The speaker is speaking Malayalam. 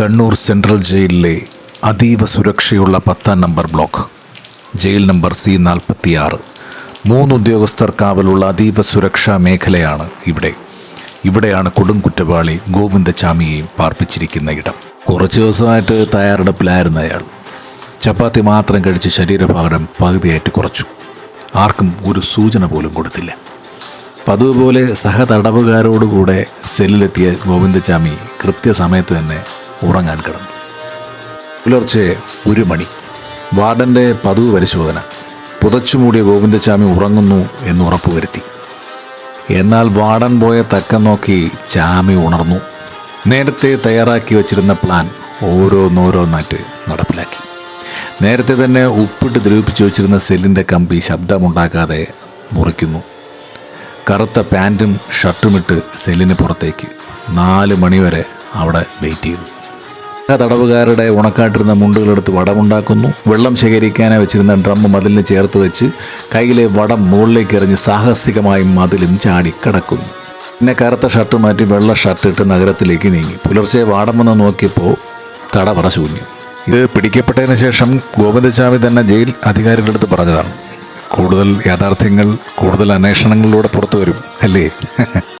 കണ്ണൂർ സെൻട്രൽ ജയിലിലെ അതീവ സുരക്ഷയുള്ള പത്താം number block. Jail number C നാൽപ്പത്തിയാറ്. മൂന്ന് ഉദ്യോഗസ്ഥർ കാവലുള്ള അതീവ സുരക്ഷാ മേഖലയാണ് ഇവിടെ. ഇവിടെയാണ് കൊടും കുറ്റവാളി ഗോവിന്ദചാമിയെയും പാർപ്പിച്ചിരിക്കുന്ന ഇടം. കുറച്ച് ദിവസമായിട്ട് തയ്യാറെടുപ്പിലായിരുന്നു അയാൾ. ചപ്പാത്തി മാത്രം കഴിച്ച് ശരീരഭാരം പകുതിയായിട്ട് കുറച്ചു. ആർക്കും ഒരു സൂചന പോലും കൊടുത്തില്ല. പതിവ് പോലെ സഹതടവുകാരോടുകൂടെ സെല്ലിലെത്തിയ ഗോവിന്ദചാമി കൃത്യസമയത്ത് തന്നെ ഉറങ്ങാൻ കിടന്നു. പുലർച്ചെ ഒരു മണി. വാർഡന്റെ പതിവ് പരിശോധന. പുതച്ചുമൂടിയ ഗോവിന്ദചാമി ഉറങ്ങുന്നു എന്ന് ഉറപ്പുവരുത്തി. എന്നാൽ വാർഡൻ പോയ തക്കം നോക്കി ചാമി ഉണർന്നു. നേരത്തെ തയ്യാറാക്കി വച്ചിരുന്ന പ്ലാൻ ഓരോന്നോരോന്നായിട്ട് നടപ്പിലാക്കി. നേരത്തെ തന്നെ ഉപ്പിട്ട് ദ്രവിപ്പിച്ചു വെച്ചിരുന്ന സെല്ലിന്റെ കമ്പി ശബ്ദമുണ്ടാക്കാതെ മുറിക്കുന്നു. കറുത്ത പാന്റും ഷർട്ടുമിട്ട് സെല്ലിന് പുറത്തേക്ക്. നാല് മണിവരെ അവിടെ വെയിറ്റ് ചെയ്തു. തടവുകാരുടെ ഉണക്കാട്ടിരുന്ന മുണ്ടുകളെടുത്ത് വടമുണ്ടാക്കുന്നു. വെള്ളം ശേഖരിക്കാനായി വെച്ചിരുന്ന ഡ്രം മതിലിന് ചേർത്ത് വെച്ച് കയ്യിലെ വടം മുകളിലേക്ക് എറിഞ്ഞ് സാഹസികമായി മതിലും ചാടി കിടക്കുന്നു. പിന്നെ കറുത്ത ഷർട്ട് മാറ്റി വെള്ള ഷർട്ട് ഇട്ട് നഗരത്തിലേക്ക് നീങ്ങി. പുലർച്ചെ വാടമെന്ന് നോക്കിയപ്പോൾ തടവറ ശൂന്യം. ഇത് പിടിക്കപ്പെട്ടതിന് ശേഷം ഗോവിന്ദസ്വാമി തന്നെ ജയിൽ അധികാരികളുടെ അടുത്ത് പറഞ്ഞതാണ്. കൂടുതൽ യാഥാർത്ഥ്യങ്ങൾ കൂടുതൽ അന്വേഷണങ്ങളിലൂടെ പുറത്തു വരും അല്ലേ?